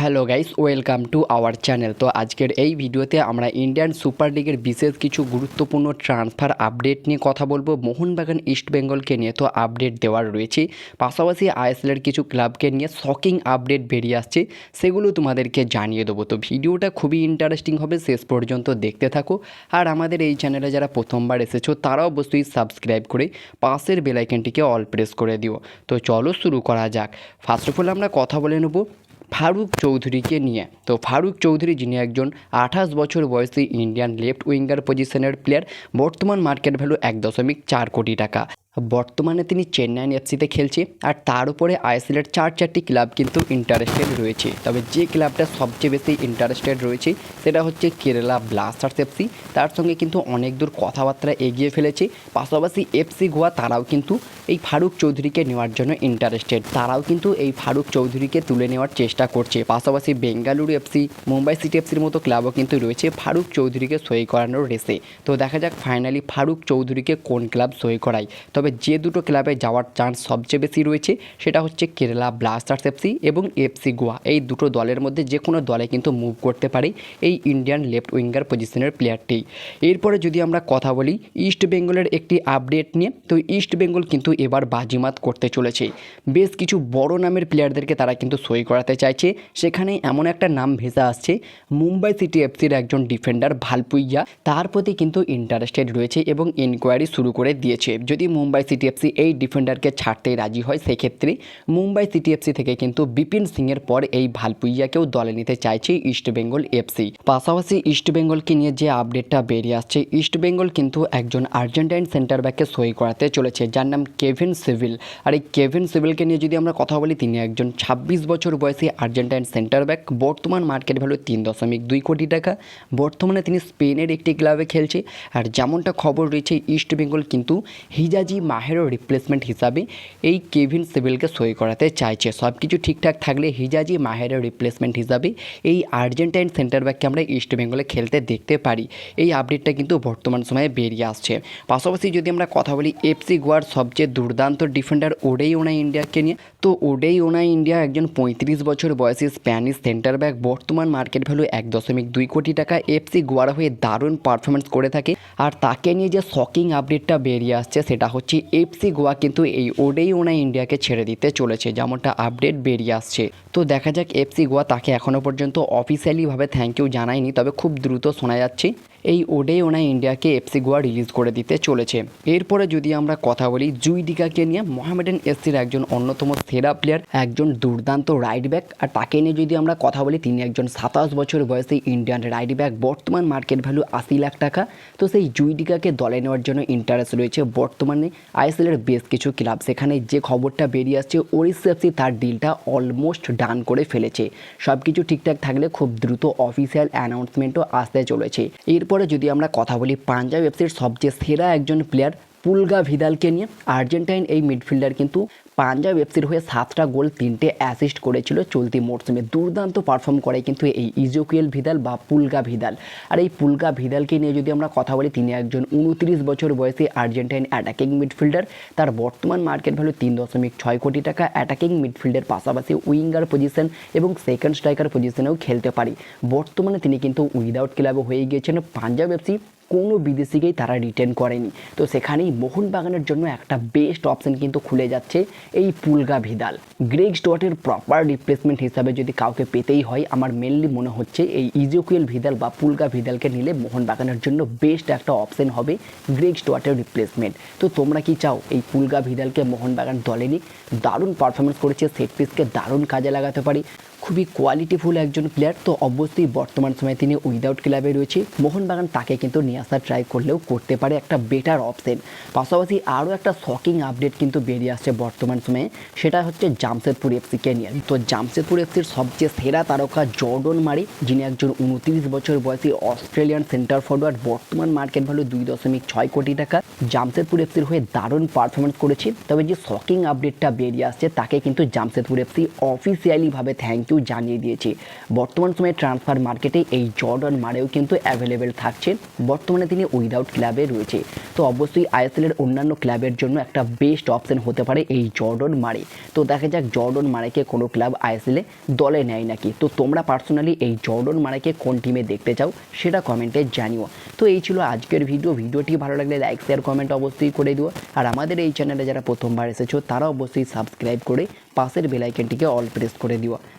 Hello guys, welcome to our channel. তো আজকের এই ভিডিওতে আমরা ইন্ডিয়ান সুপার লিগের বিশেষ কিছু গুরুত্বপূর্ণ ট্রান্সফার আপডেট নিয়ে কথা বলব। মোহনবাগান ইস্ট বেঙ্গলকে নিয়ে তো আপডেট দেওয়ার রয়েছে। পাশাপাশি আইএসএলের কিছু ক্লাবকে নিয়ে শকিং আপডেট বেরিয়ে আসছে, সেগুলো তোমাদেরকে জানিয়ে দেবো। তো ভিডিওটা খুবই ইন্টারেস্টিং হবে, শেষ পর্যন্ত দেখতে থাকো। আর আমাদের এই চ্যানেলে যারা প্রথমবার এসেছ তারাও অবশ্যই সাবস্ক্রাইব করে পাশের বেলাইকনটিকে অল প্রেস করে দিও। তো চলো শুরু করা যাক। ফার্স্ট অফ অল আমরা কথা বলে নেব ফারুক চৌধুরীকে নিয়ে। তো ফারুক চৌধুরী, যিনি একজন আঠাশ বছর বয়সী ইন্ডিয়ান লেফট উইঙ্গার পজিশনের প্লেয়ার বর্তমান মার্কেট ভ্যালু এক দশমিক চার কোটি টাকা। বর্তমানে তিনি চেন্নাইন এফসিতে খেলছে আর তার উপরে আইএসএলের চার চারটি ক্লাব কিন্তু ইন্টারেস্টেড রয়েছে। তবে যে ক্লাবটা সবচেয়ে বেশি ইন্টারেস্টেড রয়েছে সেটা হচ্ছে কেরালা ব্লাস্টার্স এফসি। তার সঙ্গে কিন্তু অনেক দূর কথাবার্তা এগিয়ে ফেলেছে। পাশাপাশি এফসি গোয়া তারাও কিন্তু এই ফারুক চৌধুরীকে নেওয়ার জন্য ইন্টারেস্টেড তারাও কিন্তু এই ফারুক চৌধুরীকে তুলে নেওয়ার চেষ্টা করছে। পাশাপাশি বেঙ্গালুরু এফসি, মুম্বাই সিটি এফসির মতো ক্লাবও কিন্তু রয়েছে ফারুক চৌধুরীকে সই করানোর রেসে। তো দেখা যাক ফাইনালি ফারুক চৌধুরীকে কোন ক্লাব সই করায়। তবে যে দুটো ক্লাবে যাওয়ার চান্স সবচেয়ে বেশি রয়েছে, সেটা হচ্ছে কেরালা ব্লাস্টার্স এফসি এবং এফসি গোয়া। এই দুটো দলের মধ্যে যে কোনো দলে কিন্তু মুভ করতে পারে এই ইন্ডিয়ান লেফট উইঙ্গার পজিশনের প্লেয়ারটি এরপরে যদি আমরা কথা বলি ইস্ট বেঙ্গলের একটি আপডেট নিয়ে, তো ইস্ট বেঙ্গল কিন্তু এবার বাজিমাত করতে চলেছে। বেশ কিছু বড় নামের প্লেয়ারদেরকে তারা কিন্তু সই করাতে চাইছে। সেখানে এমন একটা নাম ভেসে আসছে, মুম্বাই সিটি এফসির একজন ডিফেন্ডার ভালপুইয়া। তার প্রতি কিন্তু ইন্টারেস্টেড রয়েছে এবং ইনকোয়ারি শুরু করে দিয়েছে। যদি মুম্বাই সিটি এফসি এই ডিফেন্ডারকে ছাড়তে রাজি হয়, সেক্ষেত্রে মুম্বাই সিটি এফসি থেকে কিন্তু বিপিন সিংয়ের পর এই ভালপুইয়াকেও দলে নিতে চাইছে ইস্ট বেঙ্গল এফসি পাশাপাশি ইস্ট বেঙ্গলকে নিয়ে যে আপডেটটা বেরিয়ে আসছে, ইস্ট বেঙ্গল কিন্তু একজন আর্জেন্টাইন সেন্টার ব্যাককে সই করাতে চলেছে, যার নাম কেভিন সিভিল। আর এই কেভিন সিভিলকে নিয়ে যদি আমরা কথা বলি, তিনি একজন ছাব্বিশ বছর বয়সী আর্জেন্টাইন সেন্টার ব্যাক, বর্তমান মার্কেট ভ্যালু তিন দশমিক দুই কোটি টাকা। বর্তমানে তিনি স্পেনের একটি ক্লাবে খেলছে। আর যেমনটা খবর রয়েছে, ইস্ট বেঙ্গল কিন্তু হিজাজি মাহেরও রিপ্লেসমেন্ট হিসাবে এই কেভিন সিভিলকে সই করাতে চাইছে। সব কিছু ঠিকঠাক থাকলে হিজাজি মাহেরের রিপ্লেসমেন্ট হিসাবে এই আর্জেন্টাইন সেন্টার ব্যাককে আমরা ইস্ট বেঙ্গলে খেলতে দেখতে পারি। এই আপডেটটা কিন্তু বর্তমান সময়ে বেরিয়ে আসছে। পাশাপাশি যদি আমরা কথা বলি এফসি গোয়ার সবচেয়ে দুর্দান্ত ডিফেন্ডার ওডেই ওনা ইন্ডিয়াকে নিয়ে, তো ওডেই ওনা ইন্ডিয়া একজন পঁয়ত্রিশ বছর বয়সী স্প্যানিশ সেন্টার ব্যাক বর্তমান মার্কেট ভ্যালু এক দশমিক দুই কোটি টাকা। এফসি গোয়ার হয়ে দারুণ পারফরমেন্স করে থাকে। আর তাকে নিয়ে যে শকিং আপডেটটা বেরিয়ে আসছে, সেটা হচ্ছে এফসি গোয়া কিন্তু এই ওডেই ওনা ইন্ডিয়াকে ছেড়ে দিতে চলেছে, যেমনটা আপডেট বেরিয়ে আসছে। তো দেখা যাক এফসি গোয়া তাকে এখনও পর্যন্ত অফিসিয়ালিভাবে থ্যাংক ইউ জানায়নি, তবে খুব দ্রুত শোনা যাচ্ছে এই ওডে ওনা ইন্ডিয়াকে এফসি গোয়া রিলিজ করে দিতে চলেছে। এরপরে যদি আমরা কথা বলি জুই জুইডিকাকে নিয়ে, মোহামেডান এসসির একজন অন্যতম সেরা প্লেয়ার একজন দুর্দান্ত রাইট ব্যাক আর তাকে নিয়ে যদি আমরা কথা বলি, তিনি একজন সাতাশ বছর বয়সী ইন্ডিয়ান রাইট ব্যাক বর্তমান মার্কেট ভ্যালু আশি লাখ টাকা। তো সেই জুই জুইডিকাকে দলে নেওয়ার জন্য ইন্টারেস্ট রয়েছে বর্তমানে আইএসএলের বেশ কিছু ক্লাব। সেখানে যে খবরটা বেরিয়ে আসছে ওড়িশা এফসি তার ডিলটা অলমোস্ট ডান করে ফেলেছে। সব কিছু ঠিকঠাক থাকলে খুব দ্রুত অফিসিয়াল অ্যানাউন্সমেন্টও আসতে চলেছে। এরপরে যদি আমরা কথা বলি পাঞ্জাব এফসির সবচেয়ে সেরা একজন প্লেয়ার পুলগা ভিদালকে নিয়ে। আর্জেন্টাইন এই মিডফিল্ডার কিন্তু পাঞ্জাব এফসির হয়ে সাতটা গোল, তিনটে অ্যাসিস্ট করেছিল চলতি মরশুমে দুর্দান্ত পারফর্ম করে কিন্তু এই ইজোকুয়েল ভিদাল বা পুলগা ভিদাল। আর এই পুলগা ভিদালকে নিয়ে যদি আমরা কথা বলি, তিনি একজন উনত্রিশ বছর বয়সী আর্জেন্টাইন অ্যাটাকিং মিডফিল্ডার তার বর্তমান মার্কেট ভ্যালু তিন দশমিক ছয় কোটি টাকা। অ্যাটাকিং মিডফিল্ডের পাশাপাশি উইঙ্গার পজিশন এবং সেকেন্ড স্ট্রাইকার পজিশনেও খেলতে পারে। বর্তমানে তিনি কিন্তু উইদাউট ক্লাবে হয়ে গিয়েছেন। পাঞ্জাব এফসি কোনো বিদেশিকেই তারা রিটেন করেনি। তো সেখানেই মোহনবাগানের জন্য একটা বেস্ট অপশন কিন্তু খুলে যাচ্ছে এই পুলগা ভিদাল। গ্রেগ স্টোয়ার্টের প্রপার রিপ্লেসমেন্ট হিসাবে যদি কাউকে পেতেই হয়, আমার মেনলি মনে হচ্ছে এই ইজোকুয়েল ভিদাল বা পুলগা ভিদালকে নিলে মোহনবাগানের জন্য বেস্ট একটা অপশন হবে গ্রেগ স্টোয়ার্টের রিপ্লেসমেন্ট তো তোমরা কি চাও এই পুলগা ভিদালকে মোহনবাগান দলে নিক? দারুণ পারফরমেন্স করেছে সেট পিসকে দারুণ কাজে লাগাতে পারি। খুবই কোয়ালিটিফুল একজন প্লেয়ার তো অবশ্যই বর্তমান সময়ে তিনি উইদাউট ক্লাবে রয়েছে। মোহনবাগান তাকে কিন্তু নিয়ে আসার ট্রাই করলেও করতে পারে একটা বেটার অপশন পাশাপাশি আরও একটা শকিং আপডেট কিন্তু বেরিয়ে আসছে বর্তমান সময়ে, সেটা হচ্ছে জামশেদপুর এফসিকে নিয়ে। তো জামশেদপুর এফসির সবচেয়ে সেরা তারকা জর্ডন মারি, যিনি একজন উনত্রিশ বছর বয়সী অস্ট্রেলিয়ান সেন্টার ফরওয়ার্ড বর্তমান মার্কেট ভ্যালু দুই দশমিক ছয় কোটি টাকা, জামশেদপুর এফসির হয়ে দারুণ পারফরমেন্স করেছে। তবে যে শকিং আপডেটটা বেরিয়ে আসছে, তাকে কিন্তু জামশেদপুর এফসি অফিসিয়ালিভাবে থ্যাংক ইউ জানিয়ে দিয়েছে। বর্তমান সময়ে ট্রান্সফার মার্কেটে এই জর্ডন মারেও কিন্তু অ্যাভেলেবেল থাকছে। বর্তমানে তিনি উইদাউট ক্লাবে রয়েছে। তো অবশ্যই আইএসএলের অন্যান্য ক্লাবের জন্য একটা বেস্ট অপশন হতে পারে এই জর্ডন মারে। তো দেখা যাক জর্ডন মারেকে কোনো ক্লাব আইএসএলে দলে নেয় নাকি। তো তোমরা পার্সোনালি এই জর্ডন মারেকে কোন টিমে দেখতে চাও সেটা কমেন্টে জানিও। তো এই ছিল আজকের ভিডিও ভিডিওটি ভালো লাগলে লাইক শেয়ার কমেন্ট অবশ্যই করে দিও। আর আমাদের এই চ্যানেলে যারা প্রথমবার এসেছ তারা অবশ্যই সাবস্ক্রাইব করে পাশের বেলাইকনটিকে অল প্রেস করে দিও।